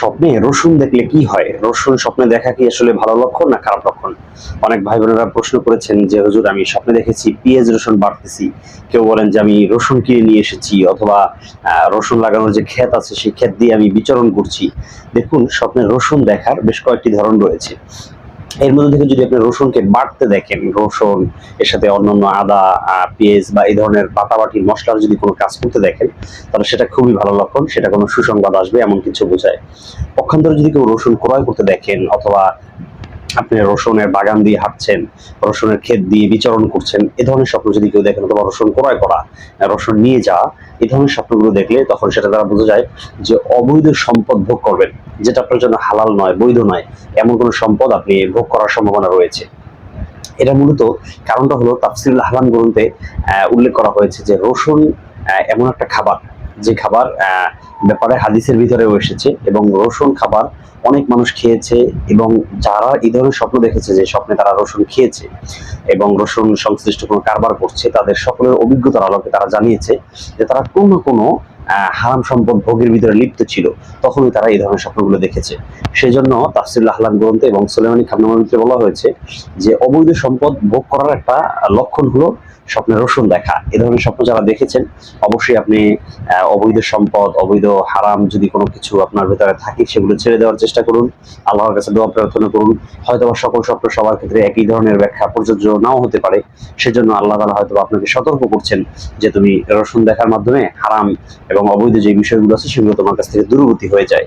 স্বপ্নে রসুন দেখলে কি হয়? রসুন স্বপ্নে দেখা কি আসলে ভালো লক্ষণ না খারাপ লক্ষণ? অনেক ভাই বোনেরা প্রশ্ন করেছেন যে, হুজুর, আমি স্বপ্নে দেখেছি পেঁয়াজ রসুন বাড়তেছি। কেউ বলেন যে, আমি রসুন কিনে নিয়ে এসেছি অথবা রসুন লাগানোর যে ক্ষেত আছে, সেই ক্ষেত দিয়ে আমি বিচরণ করছি। দেখুন, স্বপ্নে রসুন দেখার বেশ কয়েকটি ধরন রয়েছে। এর মধ্যে থেকে যদি আপনি রসুনকে বাড়তে দেখেন, রসুন, এর সাথে অন্যান্য আদা পেঁয়াজ বা এই ধরনের বাটাবাটি মশলার যদি কোনো কাজ করতে দেখেন, তাহলে সেটা খুবই ভালো লক্ষণ, সেটা কোনো সুসংবাদ আসবে এমন কিছু বোঝায়। পক্ষান্তরে যদি কেউ রসুন ক্রয় করতে দেখেন অথবা আপনি রসুনের বাগান দিয়ে হাঁটছেন, রসুনের ক্ষেত দিয়ে বিচরণ করছেন, এ ধরনের স্বপ্ন যদি কেউ দেখেন অথবা রসুন ক্রয় করা, রসুন নিয়ে যাওয়া এই ধরনের স্বপ্নগুলো দেখলে তখন সেটা দ্বারা বোঝা যায় যে অবৈধ সম্পদ ভোগ করবেন, যেটা আপনার জন্য হালাল নয়, বৈধ নয়, এমন কোনো সম্পদ আপনি ভোগ করার সম্ভাবনা রয়েছে। এটা মূলত কারণটা হলো তাফসিল হালাম গ্রন্থে উল্লেখ করা হয়েছে যে রসুন এমন একটা খাবার যে খাবার ব্যাপারে হাদিসের ভিতরেও এসেছে এবং রসুন খাবার অনেক মানুষ খেয়েছে এবং যারা এই ধরনের স্বপ্ন দেখেছে যে স্বপ্নে তারা রসুন খেয়েছে এবং রসুন সংশ্লিষ্ট কোনো কারবার করছে, তাদের সকলের অভিজ্ঞতার আলোকে তারা জানিয়েছে যে তারা কোনো কোনো হারাম সম্পদ ভোগের ভিতরে লিপ্ত ছিল, তখনই তারা এই ধরনের স্বপ্নগুলো দেখেছে। সেজন্য তাফসিরুল আহলাম গ্রন্থে এবং সুলেমানি খাবনামার ভিতরে বলা হয়েছে যে, অবৈধ সম্পদ ভোগ করার একটা লক্ষণ হলো স্বপ্নে রসুন দেখা। এ ধরনের স্বপ্ন যারা দেখেছেন, অবশ্যই আপনি অবৈধ সম্পদ, অবৈধ হারাম যদি কোনো কিছু আপনার ভেতরে থাকে, সেগুলো ছেড়ে দেওয়ার চেষ্টা করুন। আল্লাহর কাছে দোয়া প্রার্থনা করুন। হয়তো সকল স্বপ্ন সবার ক্ষেত্রে একই ধরনের ব্যাখ্যা প্রযোজ্য নাও হতে পারে। সেজন্য আল্লাহ তালা হয়তো আপনাকে সতর্ক করছেন যে, তুমি রসুন দেখার মাধ্যমে হারাম এবং অবৈধ যে বিষয়গুলো আছে সেগুলো তোমার কাছ থেকে দূরবর্তী হয়ে যায়।